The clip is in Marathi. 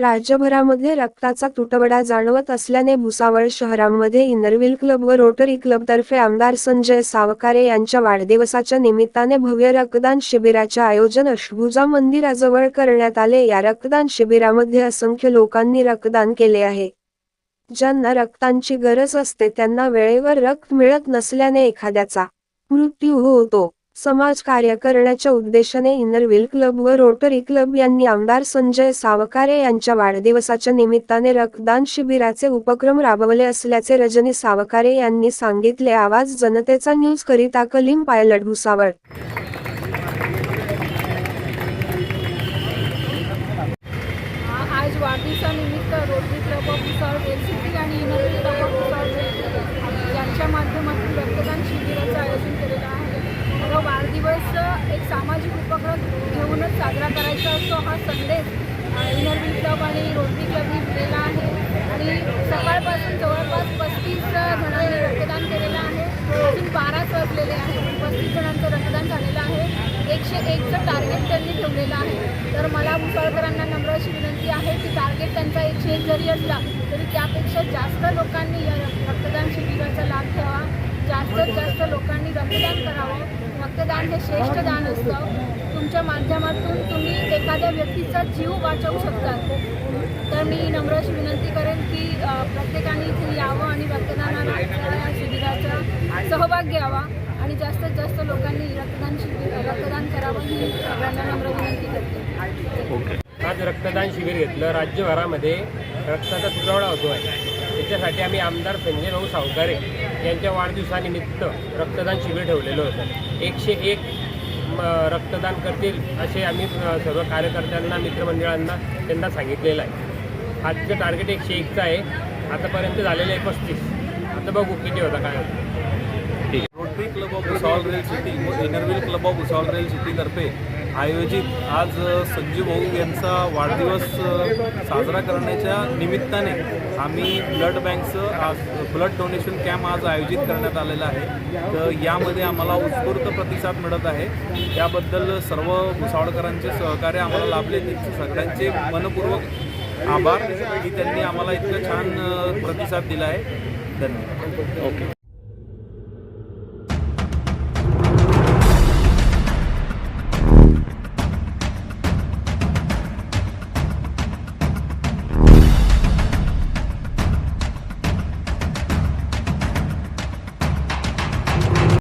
राज्यभरामध्ये रक्ताचा तुटवडा जाणवत असल्याने भुसावळ शहरामध्ये इनरविल क्लब व रोटरी क्लबतर्फे आमदार संजय सावकारे यांच्या वाढदिवसाच्या निमित्ताने भव्य रक्तदान शिबिराचे आयोजन अष्टभुजा मंदिराजवळ करण्यात आले. या रक्तदान शिबिरामध्ये असंख्य लोकांनी रक्तदान केले आहे. ज्यांना रक्तांची गरज असते त्यांना वेळेवर रक्त मिळत नसल्याने एखाद्याचा मृत्यू होतो. समाज कार्य करण्याच्या उद्देशाने इनरव्हील क्लब व रोटरी क्लब यांनी आमदार संजय सावकारे यांच्या वाढदिवसाच्या निमित्ताने रक्तदान शिबिराचे उपक्रम राबवले असल्याचे रजनी सावकारे यांनी सांगितले. आवाज जनतेचा न्यूज करिता कलीम पायलट भुसावळ आज वाढदिवसानिमित्त Rotary club of Bhusawal rail city आणि Inner Wheel club of Bhusawal rail city यांच्या माध्यमातून रक्तदान शिबिराचं आयोजन केलेलं आहे हा वाढदिवस एक सामाजिक उपक्रम घेऊनच साजरा करायचा असतो. हा संदेश इनरवी क्लब आणि रोटरी क्लबनी दिलेला आहे. आणि सकाळपासून जवळपास पस्तीस जणांनी रक्तदान केलेलं आहे. अजून बाराच वाजलेले आहे. पस्तीस जणांचं रक्तदान झालेलं आहे. एकशे एकचं टार्गेट त्यांनी ठेवलेलं आहे. तर मला मुसळकरांना नम्र अशी विनंती आहे की टार्गेट त्यांचा एकशे एक जरी असला तरी त्यापेक्षा जास्त लोकांनी या रक्तदान शिबिराचा लाभ घ्यावा. जास्तीत जास्त लोकांनी रक्तदान करावं. दान हे श्रेष्ठ दान असतं. तुमच्या माध्यमातून तुम्ही एखाद्या व्यक्तीचा जीव वाचवू शकतात. तर मी नम्र अशी विनंती करेन की प्रत्येकाने इथे यावं आणि रक्तदानाला या शिबिराचा सहभाग घ्यावा आणि जास्तीत जास्त लोकांनी रक्तदान शिबिर रक्तदान करावं ही सगळ्यांना नम्र विनंती करते. आज रक्तदान शिबिर घेतलं. राज्यभरामध्ये रक्ताचा तुटवडा होतो आहे त्याच्यासाठी आम्ही आमदार संजय भाऊ सावकारे यांच्या वाढदिवसानिमित्त रक्तदान शिबिर ठेवलेलं होतं. एकशे एक म, रक्तदान करतील असे आम्ही सर्व कार्यकर्त्यांना मित्रमंडळांना त्यांना सांगितलेलं आहे. आजचं टार्गेट एकशे एकचं आहे. आतापर्यंत झालेलं आहे पस्तीस. आता बघू किती होता काय होतं. Rotary club of Bhusawal rail city व Inner Wheel club of Bhusawal rail सिटीतर्फे आयोजित आज संजीव भाऊ यांचा वाढदिवस साजरा करण्याच्या निमित्ताने आम्ही ब्लड बँकचं आज ब्लड डोनेशन कॅम्प आज आयोजित करण्यात आलेला आहे. तर यामध्ये आम्हाला उत्स्फूर्त प्रतिसाद मिळत आहे. त्याबद्दल सर्व भुसावळकरांचे सहकार्य आम्हाला लाभले. त्यांचे सगळ्यांचे मनपूर्वक आभार. की त्यांनी आम्हाला इतकं छान प्रतिसाद दिला आहे. धन्यवाद. ओके.